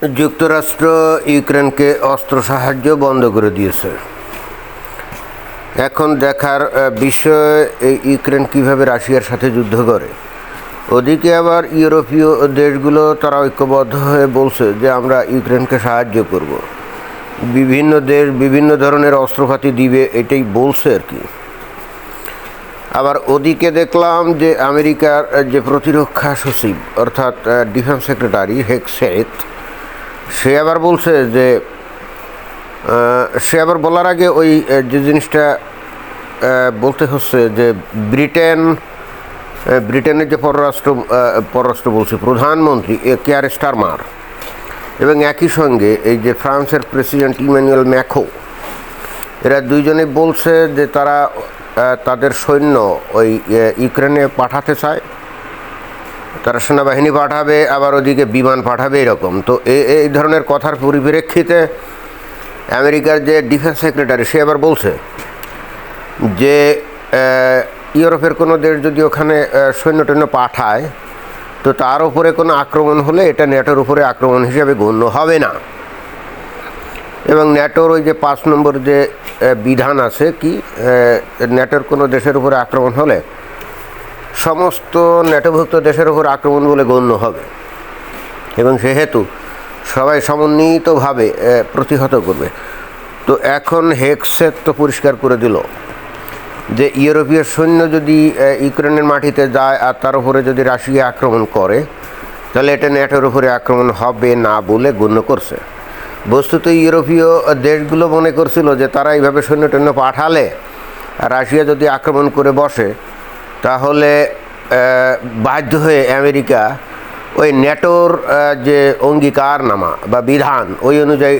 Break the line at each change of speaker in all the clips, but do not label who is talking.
যুক্তরাষ্ট্র ইউক্রেনকে অস্ত্র সাহায্য বন্ধ করে দিয়েছে। এখন দেখার বিষয় ইউক্রেন কীভাবে রাশিয়ার সাথে যুদ্ধ করে। ওদিকে আবার ইউরোপীয় দেশগুলো তারা ঐক্যবদ্ধ হয়ে বলছে যে আমরা ইউক্রেনকে সাহায্য করব। বিভিন্ন দেশ বিভিন্ন ধরনের অস্ত্রপাতি দিবে এটাই বলছে আর কি। আবার ওদিকে দেখলাম যে আমেরিকার যে প্রতিরক্ষা সচিব, অর্থাৎ ডিফেন্স সেক্রেটারি হেক্সেট সে আবার বলছে যে সে আবার বলার আগে ওই যে জিনিসটা বলতে হচ্ছে যে ব্রিটেন ব্রিটেনের যে পররাষ্ট্র পররাষ্ট্র বলছি, প্রধানমন্ত্রী, এ কেয়ার স্টারমার, এবং একই সঙ্গে এই যে ফ্রান্সের প্রেসিডেন্ট ইমানুয়েল ম্যাখো, এরা দুইজনে বলছে যে তারা তাদের সৈন্য ওই ইউক্রেনে পাঠাতে চায়। তারা সেনাবাহিনী পাঠাবে, আবার ওদিকে বিমান পাঠাবে, এরকম। তো এই ধরনের কথার পরিপ্রেক্ষিতে আমেরিকার যে ডিফেন্স সেক্রেটারি, সে আবার বলছে যে ইউরোপের কোনো দেশ যদি ওখানে সৈন্য টৈন্য পাঠায়, তো তার উপরে কোনো আক্রমণ হলে এটা নেটোর উপরে আক্রমণ হিসেবে গণ্য হবে না। এবং ন্যাটোর ওই যে পাঁচ নম্বর যে বিধান আছে কি ন্যাটোর কোনো দেশের উপরে আক্রমণ হলে সমস্ত ন্যাটোভুক্ত দেশের উপর আক্রমণ বলে গণ্য হবে। এবং সেহেতু সবাই সমন্বিতভাবে প্রতিহত করবে। তো এখন হেক্সের তো পরিষ্কার করে দিল যে ইউরোপীয় সৈন্য যদি ইউক্রেনের মাটিতে যায় আর তার উপরে যদি রাশিয়া আক্রমণ করে, তাহলে এটা ন্যাটোর উপরে আক্রমণ হবে না বলে গণ্য করছে। বস্তুত ইউরোপীয় দেশগুলো মনে করছিল যে তারা এইভাবে সৈন্য টৈন্য পাঠালে রাশিয়া যদি আক্রমণ করে বসে তাহলে বাধ্য হয়ে আমেরিকা ওই ন্যাটোর যে অঙ্গীকারনামা বা বিধান, ওই অনুযায়ী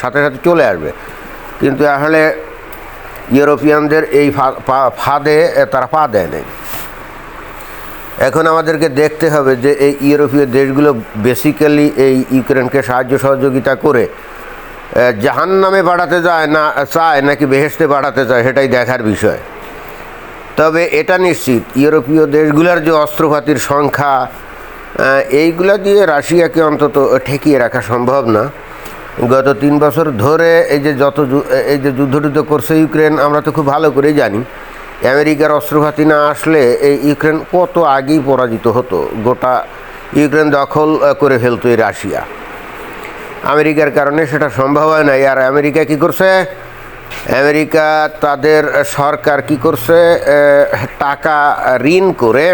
সাথে সাথে চলে আসবে। কিন্তু আসলে ইউরোপিয়ানদের এই ফাঁদে তারা পা দেয় নেই। এখন আমাদেরকে দেখতে হবে যে এই ইউরোপীয় দেশগুলো বেসিক্যালি এই ইউক্রেনকে সাহায্য সহযোগিতা করে জাহান নামে বাড়াতে যায় না, চায় নাকি বেহেস্তে বাড়াতে চায়, সেটাই দেখার বিষয়। তবে এটা নিশ্চিত, ইউরোপীয় দেশগুলোর যে অস্ত্রপাতির সংখ্যা এইগুলা দিয়ে রাশিয়াকে অন্তত ঠেকিয়ে রাখা সম্ভব না। গত তিন বছর ধরে এই যে যত এই যে যুদ্ধ টুদ্ধ করছে ইউক্রেন, আমরা তো খুব ভালো করেই জানি। আমেরিকার অস্ত্রপাতি না আসলে এই ইউক্রেন কত আগেই পরাজিত হতো। গোটা ইউক্রেন দখল করে ফেলতো এই রাশিয়া। আমেরিকার কারণে সেটা সম্ভব হয় নাই। আর আমেরিকা কি করছে? আমেরিকা তাদের সরকার কি করছে? টাকা ঋণ করে,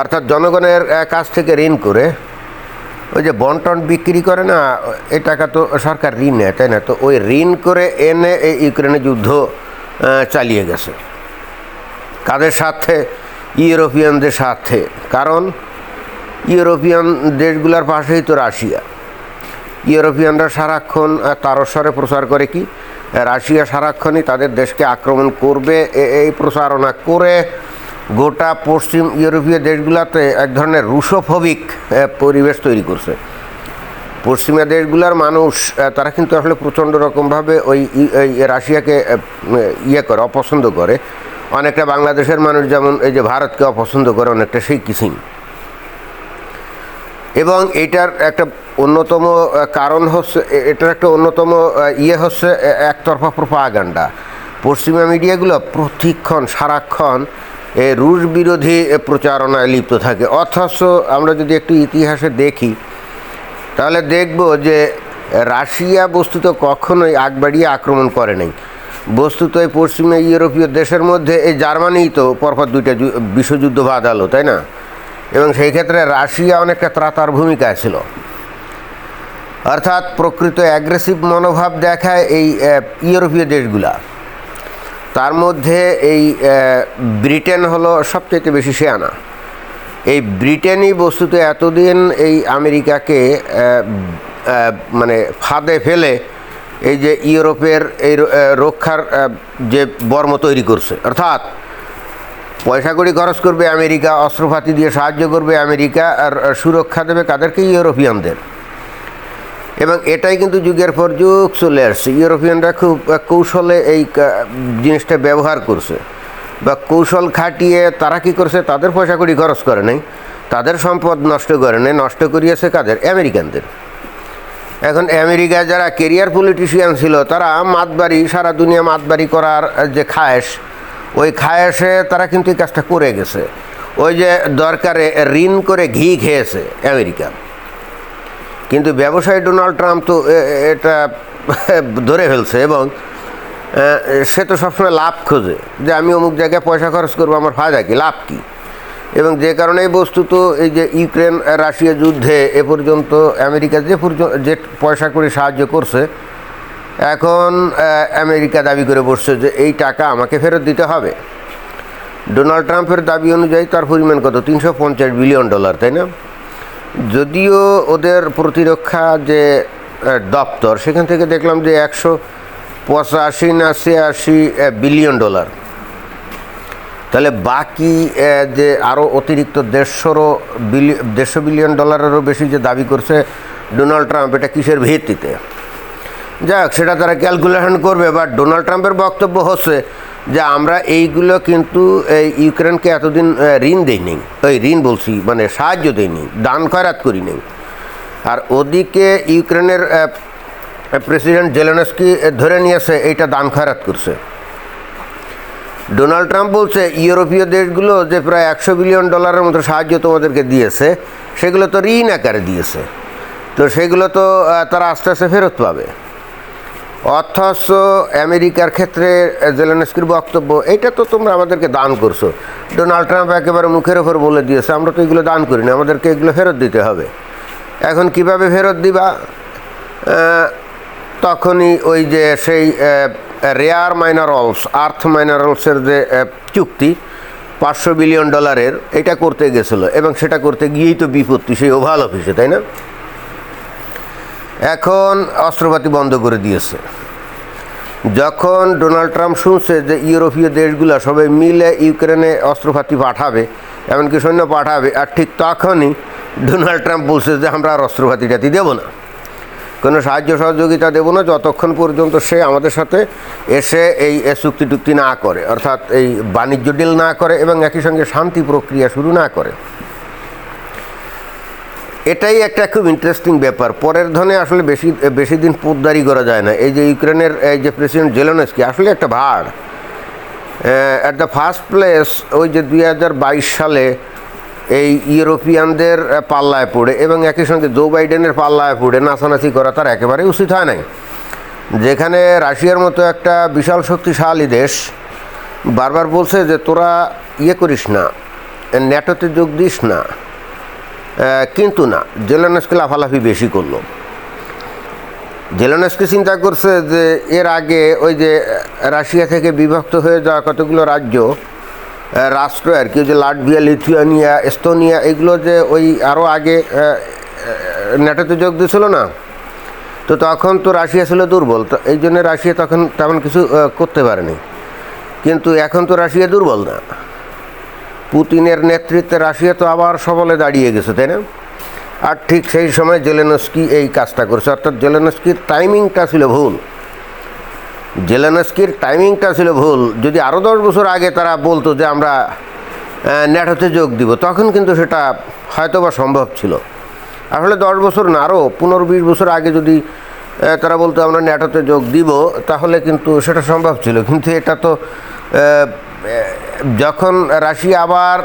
অর্থাৎ জনগণের কাছ থেকে ঋণ করে, ওই যে বন্টন বিক্রি করে না এই টাকা তো সরকার ঋণ নেয়, তাই না? তো ওই ঋণ করে এনে এই ইউক্রেনে যুদ্ধ চালিয়ে গেছে। কাদের সাথে? ইউরোপিয়ানদের সাথে। কারণ ইউরোপিয়ান দেশগুলোর পাশেই তো রাশিয়া। ইউরোপিয়ানরা সারাক্ষণ তারস্বরে প্রচার করে কি? রাশিয়া সারাক্ষণই তাদের দেশকে আক্রমণ করবে। এই প্রচারণা করে গোটা পশ্চিম ইউরোপীয় দেশগুলোতে এক ধরনের রুশোফবিক পরিবেশ তৈরি করছে। পশ্চিমা দেশগুলোর মানুষ তারা কিন্তু আসলে প্রচণ্ড রকমভাবে ওই রাশিয়াকে ইয়ে করে, অপছন্দ করে। অনেকটা বাংলাদেশের মানুষ যেমন এই যে ভারতকে অপছন্দ করে, অনেকটা সেই কিসিম। এবং এটার একটা অন্যতম কারণ হচ্ছে এটার একটা অন্যতম ইয়ে হচ্ছে একতরফা প্রপাগান্ডা পশ্চিমা মিডিয়াগুলো প্রতিক্ষণ, সারাক্ষণ, এ, রুশ বিরোধী প্রচারণায় লিপ্ত থাকে। অথচ আমরা যদি একটু ইতিহাসে দেখি, তাহলে দেখব যে রাশিয়া বস্তুত কখনোই আগ বাড়িয়ে আক্রমণ করে নাই। বস্তুত এই পশ্চিমে ইউরোপীয় দেশের মধ্যে, এই জার্মানিই তো পরপর দুইটা বিশ্বযুদ্ধ বাঁধালো, তাই না? এবং সেই ক্ষেত্রে রাশিয়া অনেকটা ত্রাতার ভূমিকায় ছিল। অর্থাৎ প্রকৃত অ্যাগ্রেসিভ মনোভাব দেখায় এই ইউরোপীয় দেশগুলা। তার মধ্যে এই ব্রিটেন হলো সবচেয়ে বেশি শেয়ানা এই ব্রিটেনই বস্তুত এতদিন এই আমেরিকাকে মানে ফাঁদে ফেলে এই যে ইউরোপের এই রক্ষার যে বর্ম তৈরি করছে। অর্থাৎ পয়সা কড়ি খরচ করবে আমেরিকা অস্ত্রপাতি দিয়ে সাহায্য করবে আমেরিকা আর সুরক্ষা দেবে কাদেরকে? ইউরোপিয়ানদের। এবং এটাই কিন্তু যুগের পর যুগ চলে আসছে। ইউরোপিয়ানরা খুব, কৌশলে এই জিনিসটা ব্যবহার করছে। বা কৌশল খাটিয়ে তারা কি করছে? তাদের পয়সা কড়ি খরচ করে নাই। তাদের সম্পদ নষ্ট করে নেই। নষ্ট করিয়েছে কাদের? আমেরিকানদের। এখন আমেরিকায় যারা কেরিয়ার পলিটিশিয়ান ছিল, তারা মাতবাড়ি, সারা দুনিয়া মাতবাড়ি করার যে খায়েশ ওই খায়েশে তারা কিন্তু এই কাজটা করে গেছে। ওই যে দরকারে ঋণ করে ঘি খেয়েছে আমেরিকা কিন্তু ব্যবসায়ী ডোনাল্ড ট্রাম্প তো এটা ধরে ফেলছে এবং সে তো সবসময় লাভ খোঁজে। যে আমি অমুক জায়গায় পয়সা খরচ করব, আমার ফায়দা কি, লাভ কী? এবং যে কারণে এই বস্তুত এই যে ইউক্রেন রাশিয়া যুদ্ধে এ পর্যন্ত আমেরিকা যে পর্যন্ত যে পয়সা করে সাহায্য করছে এখন আমেরিকা দাবি করে বসছে যে এই টাকা আমাকে ফেরত দিতে হবে। ডোনাল্ড ট্রাম্পের দাবি অনুযায়ী তার পরিমাণ কত? তিনশো পঞ্চাশ বিলিয়ন ডলার, তাই না? যদিও ওদের প্রতিরক্ষা যে দপ্তর, সেখান থেকে দেখলাম যে একশো পঁচাশি না ছিয়াশি বিলিয়ন ডলার। তাহলে বাকি যে আরও অতিরিক্ত দেড়শোরও বিলি, দেড়শো বিলিয়ন ডলারেরও বেশি যে দাবি করছে ডোনাল্ড ট্রাম্প, এটা কিসের ভিত্তিতে? যাক, সেটা তারা ক্যালকুলেশন করবে বাট ডোনাল্ড ট্রাম্পের বক্তব্য হচ্ছে যে আমরা এইগুলো কিন্তু এই ইউক্রেনকে এতদিন ঋণ দেইনি ওই ঋণ বলছি মানে সাহায্য দেয়নি দান খয়রাত করি নেই আর ওদিকে ইউক্রেনের প্রেসিডেন্ট জেলেনস্কি ধরে নিয়েছে, এইটা দান খয়রাত করছে। ডোনাল্ড ট্রাম্প বলছে, ইউরোপীয় দেশগুলো যে প্রায় একশো বিলিয়ন ডলারের মতো সাহায্য তোমাদেরকে দিয়েছে, সেগুলো তো ঋণ আকারে দিয়েছে। তো সেগুলো তো তারা আস্তে আস্তে ফেরত পাবে। অথচ আমেরিকার ক্ষেত্রে জেলেনস্কির বক্তব্য এটা তো তোমরা আমাদেরকে দান করছ। ডোনাল্ড ট্রাম্প একেবারে মুখের ওপর বলে দিয়েছে, আমরা তো এগুলো দান করি না, আমাদেরকে এগুলো ফেরত দিতে হবে। এখন কীভাবে ফেরত দিবা? তখনই ওই যে সেই রেয়ার মাইনারলস আর্থ মাইনারলসের যে চুক্তি, পাঁচশো বিলিয়ন ডলারের, এটা করতে গেছিল এবং সেটা করতে গিয়েই তো বিপত্তি, সেই ওভাল অফিসে তাই না? এখন অস্ত্রপাতি বন্ধ করে দিয়েছে। যখন ডোনাল্ড ট্রাম্প শুনছে যে ইউরোপীয় দেশগুলো সবাই মিলে ইউক্রেনে অস্ত্রপাতি পাঠাবে, এমনকি সৈন্য পাঠাবে, আর ঠিক তখনই ডোনাল্ড ট্রাম্প বলছে যে আমরা আর অস্ত্রপাতি টাতি দেবো না। কোনো সাহায্য সহযোগিতা দেবো না, যতক্ষণ পর্যন্ত সে আমাদের সাথে এসে এই চুক্তি টুক্তি না করে, অর্থাৎ এই বাণিজ্য ডিল না করে এবং একই সঙ্গে শান্তি প্রক্রিয়া শুরু না করে। এটাই একটা খুব ইন্টারেস্টিং ব্যাপার। পরের ধনে আসলে বেশি বেশি দিন পোদ্দারি করা যায় না। এই যে ইউক্রেনের, এই যে প্রেসিডেন্ট জেলোনস্কি আসলে একটা ভাড়। অ্যাট দ্য ফার্স্ট প্লেস ওই যে দুই হাজার বাইশ সালে এই ইউরোপিয়ানদের পাল্লায় পড়ে এবং একই সঙ্গে জো বাইডেনের পাল্লায় পড়ে নাচানাচি করা তার একেবারে উচিত হয় নাই। যেখানে রাশিয়ার মতো একটা বিশাল শক্তিশালী দেশ বারবার বলছে যে তোরা ইয়ে করিস না ন্যাটোতে যোগ দিস না। কিন্তু না, জেলেনস্কি লাফালাফি বেশি করল। জেলেনস্কি চিন্তা করছে যে এর আগে ওই যে রাশিয়া থেকে বিভক্ত হয়ে যাওয়া কতগুলো রাজ্য রাষ্ট্র আর কি যে লাটভিয়া, লিথুয়ানিয়া, এস্তোনিয়া, এগুলো যে ওই আরও আগে ন্যাটোতে যোগ দিয়েছিল না? তো তখন তো রাশিয়া ছিল দুর্বল, তো এই জন্য রাশিয়া তখন তেমন কিছু করতে পারেনি। কিন্তু এখন তো রাশিয়া দুর্বল না। পুতিনের নেতৃত্বে রাশিয়া তো আবার সবলে দাঁড়িয়ে গেছে, তাই না? আর ঠিক সেই সময় জেলেনস্কি এই কাজটা করছে। অর্থাৎ জেলেনস্কির টাইমিংটা ছিল ভুল। জেলেনস্কির টাইমিংটা ছিল ভুল। যদি আরও দশ বছর আগে তারা বলতো যে আমরা ন্যাটোতে যোগ দিব, তখন কিন্তু সেটা হয়তোবা সম্ভব ছিল। আসলে দশ বছর না আরও পনেরো বিশ বছর আগে যদি তারা বলতো আমরা ন্যাটোতে যোগ দিব, তাহলে কিন্তু সেটা সম্ভব ছিল। কিন্তু এটা তো যখন রাশিয়া আবার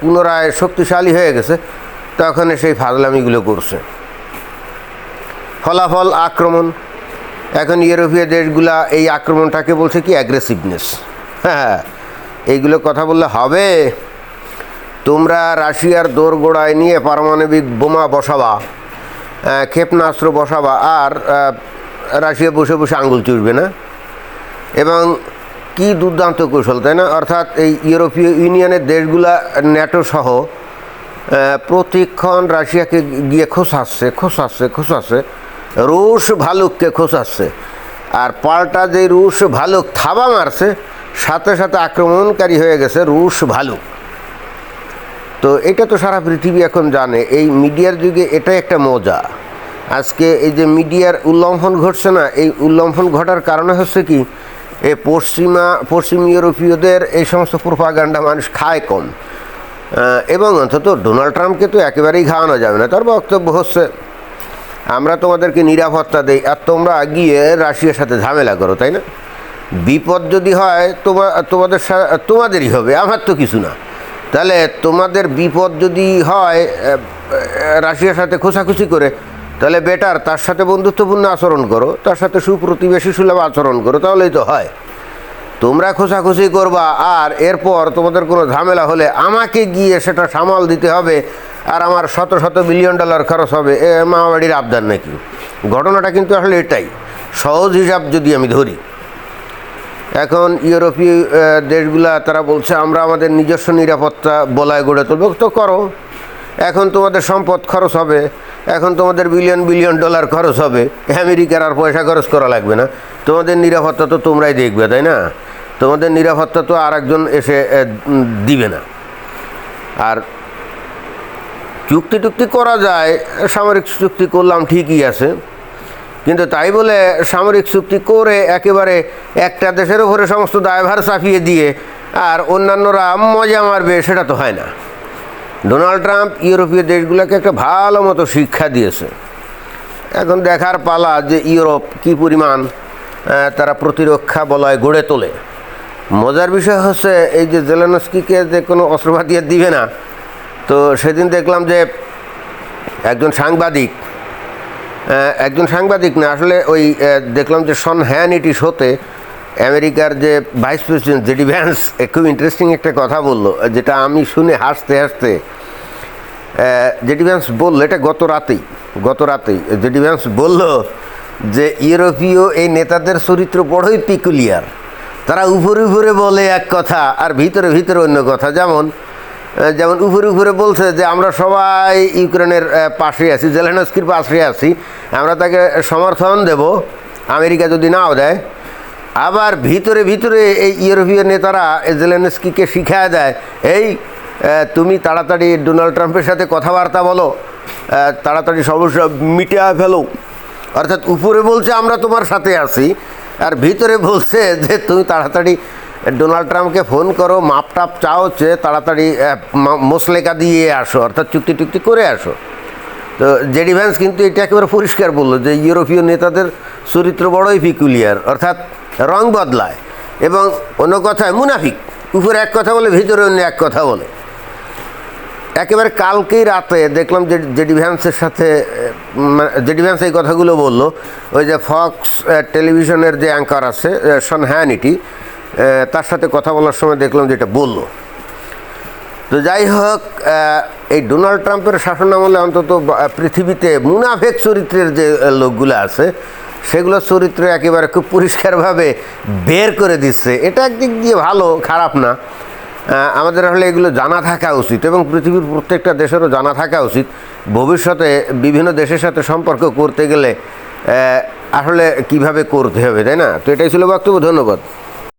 পুনরায় শক্তিশালী হয়ে গেছে, তখন সেই ফাজলামিগুলো করছে। ফলাফল আক্রমণ। এখন ইউরোপীয় দেশগুলা এই আক্রমণটাকে বলছে কি অ্যাগ্রেসিভনেস হ্যাঁ এইগুলো কথা বললে হবে। তোমরা রাশিয়ার দোরগোড়ায় নিয়ে পারমাণবিক বোমা বসাবা ক্ষেপণাস্ত্র বসাবা, আর রাশিয়া বসে বসে আঙ্গুল চুষবে না। এবং কি দুর্দান্ত কৌশল, তাই না? অর্থাৎ এই ইউরোপীয় ইউনিয়নের দেশগুলা ন্যাটো সহ প্রতিক্ষণ রাশিয়াকে গিয়ে খোসাচ্ছে খোসাচ্ছে খোসাচ্ছে। রুশ ভালুককে খোসাচ্ছে। আর পাল্টা যে রুশ ভালুক থাবা মারছে, সাথে সাথে আক্রমণকারী হয়ে গেছে রুশ ভালুক। তো এটা তো সারা পৃথিবী এখন জানে, এই মিডিয়ার যুগে এটাই একটা মজা। আজকে এই যে মিডিয়ার উল্লঙ্ঘন ঘটছে না, এই উল্লঙ্ঘন ঘটার কারণে হচ্ছে কি এই পশ্চিমা, পশ্চিম ইউরোপীয়দের এই সমস্ত প্রোপাগান্ডা মানুষ খায় কম। এবং অন্তত ডোনাল্ড ট্রাম্পকে তো একেবারেই খাওয়ানো যাবে না। তার বক্তব্য হচ্ছে, আমরা তোমাদেরকে নিরাপত্তা দেই আর তোমরা গিয়ে রাশিয়ার সাথে ঝামেলা করো, তাই না? বিপদ যদি হয়, তোমা, তোমাদের তোমাদেরই হবে, আমার তো কিছু না। তাহলে তোমাদের বিপদ যদি হয় রাশিয়ার সাথে খোঁচাখুচি করে তাহলে বেটার, তার সাথে বন্ধুত্বপূর্ণ আচরণ করো, তার সাথে সুপ্রতিবেশী সুলভ আচরণ করো, তাহলেই তো হয়। তোমরা খোঁচাখুচি করবা, আর এরপর তোমাদের কোনো ঝামেলা হলে আমাকে গিয়ে সেটা সামাল দিতে হবে, আর আমার শত শত বিলিয়ন ডলার খরচ হবে, এ মামাবাড়ির আবদার নাকি? ঘটনাটা কিন্তু আসলে এটাই, সহজ হিসাব যদি আমি ধরি। এখন ইউরোপীয় দেশগুলা তারা বলছে, আমরা আমাদের নিজস্ব নিরাপত্তা বলায় গড়ে তুলব। তো করো, এখন তোমাদের সম্পদ খরচ হবে এখন তোমাদের বিলিয়ন বিলিয়ন ডলার খরচ হবে। আমেরিকার আর পয়সা খরচ করা লাগবে না। তোমাদের নিরাপত্তা তো তোমরাই দেখবে, তাই না? তোমাদের নিরাপত্তা তো আর একজন এসে দিবে না। আর চুক্তি টুক্তি করা যায়, সামরিক চুক্তি করলাম ঠিকই আছে। কিন্তু তাই বলে সামরিক চুক্তি করে একেবারে একটা দেশের উপরে সমস্ত দায়ভার চাপিয়ে দিয়ে আর অন্যান্যরা মজা মারবে, সেটা তো হয় না। ডোনাল্ড ট্রাম্প ইউরোপীয় দেশগুলোকে একটা ভালো মতো শিক্ষা দিয়েছে। এখন দেখার পালা যে ইউরোপ কী পরিমাণ তারা প্রতিরক্ষা বলয় গড়ে তোলে। মজার বিষয় হচ্ছে এই যে জেলেনস্কিকে যে কোনো অস্ত্রপাতি আর দিবে না, তো সেদিন দেখলাম যে একজন সাংবাদিক একজন সাংবাদিক না, আসলে ওই দেখলাম যে সন হ্যানিটি শোতে আমেরিকার যে ভাইস প্রেসিডেন্ট, জেডি ভ্যান্স, খুব ইন্টারেস্টিং একটা কথা বলল, যেটা আমি শুনে হাসতে হাসতে জেডি ভ্যান্স বলল, এটা গত রাতেই গত রাতেই, জেডি ভ্যান্স বলল যে ইউরোপীয় এই নেতাদের চরিত্র বড়ই পিকুলিয়ার তারা উপরে উপরে বলে এক কথা, আর ভিতরে ভিতরে অন্য কথা। যেমন যেমন উপরে উপরে বলছে যে আমরা সবাই ইউক্রেনের পাশে আছি, জেলেনস্কির পাশে আছি, আমরা তাকে সমর্থন দেব, আমেরিকা যদি নাও দেয় আবার ভিতরে ভিতরে এই ইউরোপীয় নেতারা জেলেনস্কিকে শিখায় দেয় এই তুমি তাড়াতাড়ি ডোনাল্ড ট্রাম্পের সাথে কথাবার্তা বলো তাড়াতাড়ি সমস্যা মিটিয়ে ফেলো। অর্থাৎ উপরে বলছে আমরা তোমার সাথে আছি। আর ভিতরে বলছে যে তুমি তাড়াতাড়ি ডোনাল্ড ট্রাম্পকে ফোন করো মাপ টাপ চাও হচ্ছে তাড়াতাড়ি আহ, মা- মোসলেকা দিয়ে আসো অর্থাৎ চুক্তি টুক্তি করে আসো। তো জেডি ভ্যান্স কিন্তু এটা একেবারে পরিষ্কার বলল যে ইউরোপীয় নেতাদের চরিত্র বড়ই পিকুলিয়ার অর্থাৎ রং বদলায় এবং অন্য কথায় মুনাফিক। উপরে এক কথা বলে, ভিতরে অন্য এক কথা বলে। একেবারে কালকেই রাতে দেখলাম যে জেডি ভ্যান্সের সাথে জেডি ভ্যান্স এই কথাগুলো বলল, ওই যে ফক্স টেলিভিশনের যে অ্যাঙ্কার আছে সন হ্যানিটি তার সাথে কথা বলার সময় দেখলাম যেটা বলল। তো যাই হোক এই ডোনাল্ড ট্রাম্পের শাসনামলে অন্তত পৃথিবীতে মুনাফেক চরিত্রের যে লোকগুলো আছে সেগুলো চরিত্র একেবারে খুব পরিষ্কারভাবে বের করে দিচ্ছে। এটা একদিক দিয়ে ভালো, খারাপ না। আমাদের আসলে এগুলো জানা থাকা উচিত এবং পৃথিবীর প্রত্যেকটা দেশেরও জানা থাকা উচিত। ভবিষ্যতে বিভিন্ন দেশের সাথে সম্পর্ক করতে গেলে আসলে কীভাবে করতে হবে, তাই না? তো এটাই ছিল বক্তব্য, ধন্যবাদ।